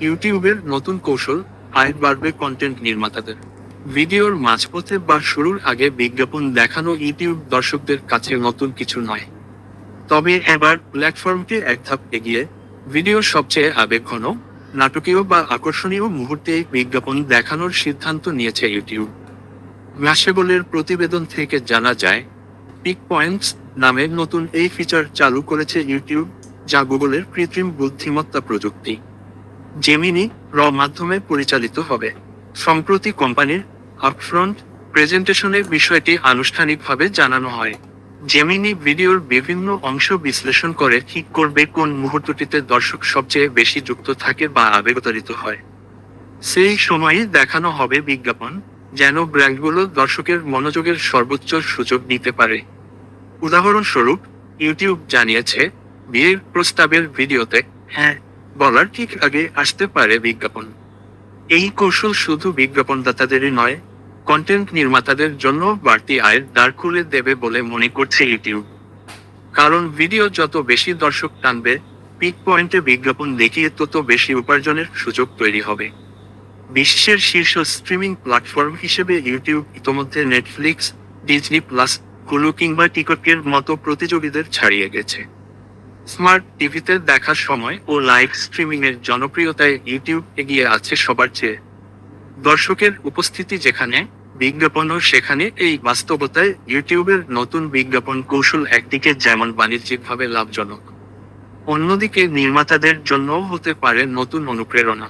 ইউটিউবের নতুন কৌশল আয় বাড়বে কন্টেন্ট নির্মাতাদের। ভিডিওর মাঝপথে বা শুরুর আগে বিজ্ঞাপন দেখানো ইউটিউব দর্শকদের কাছে নতুন কিছু নয়। তবে এবার প্ল্যাটফর্মটি এক ধাপ এগিয়ে ভিডিওর সবচেয়ে আবেগঘন, নাটকীয় বা আকর্ষণীয় মুহূর্তে বিজ্ঞাপন দেখানোর সিদ্ধান্ত নিয়েছে ইউটিউব। ম্যাশেবলের প্রতিবেদন থেকে জানা যায় পিক পয়েন্টস নামের নতুন এই ফিচার চালু করেছে ইউটিউব, যা গুগলের কৃত্রিম বুদ্ধিমত্তা প্রযুক্তি। জেমিনি র মাধ্যমে পরিচালিত হবে। সম্প্রতি কোম্পানির আপফ্রন্ট প্রেজেন্টেশনে বিষয়টি আনুষ্ঠানিকভাবে জানানো হয়। জেমিনি ভিডিওর বিভিন্ন অংশ বিশ্লেষণ করে ঠিক করবে কোন মুহূর্তটিতে দর্শক সবচেয়ে বেশি যুক্ত থাকে বা আবেগতাড়িত হয়। সেই সময়ে দেখানো হবে বিজ্ঞাপন, যেন ব্র্যান্ডগুলো দর্শকের মনোযোগের সর্বোচ্চ সুযোগ নিতে পারে। উদাহরণস্বরূপ, ইউটিউব জানিয়েছে, বিয়ের প্রস্তাবের ভিডিওতে হ্যাঁ বলার ঠিক আগে আসতে পারে বিজ্ঞাপন। এই কৌশল শুধু বিজ্ঞাপনদাতাদেরই নয় কন্টেন্ট নির্মাতাদের জন্য বাড়তি আয়ের দ্বার খুলে দেবে বলে মনে করছে ইউটিউব কারণ ভিডিও যত বেশি দর্শক টানবে পিক পয়েন্টে বিজ্ঞাপন দেখিয়ে তত বেশি উপার্জনের সুযোগ তৈরি হবে। বিশ্বের শীর্ষ স্ট্রিমিং প্ল্যাটফর্ম হিসেবে ইউটিউব ইতোমধ্যে নেটফ্লিক্স ডিজনি প্লাস কুলু কিংবা টিকটকের মতো প্রতিযোগীদের ছাড়িয়ে গেছে। স্মার্ট টিভিতে দেখার সময় ও লাইভ স্ট্রিমিং এর জনপ্রিয়তায় ইউটিউব এগিয়ে আছে সবার চেয়ে। দর্শকের উপস্থিতি যেখানে, বিজ্ঞাপনও সেখানে, এই বাস্তবতায় ইউটিউবের নতুন বিজ্ঞাপন কৌশল একদিকে যেমন বাণিজ্যিকভাবে লাভজনক, অন্যদিকে নির্মাতাদের জন্যও হতে পারে নতুন অনুপ্রেরণা।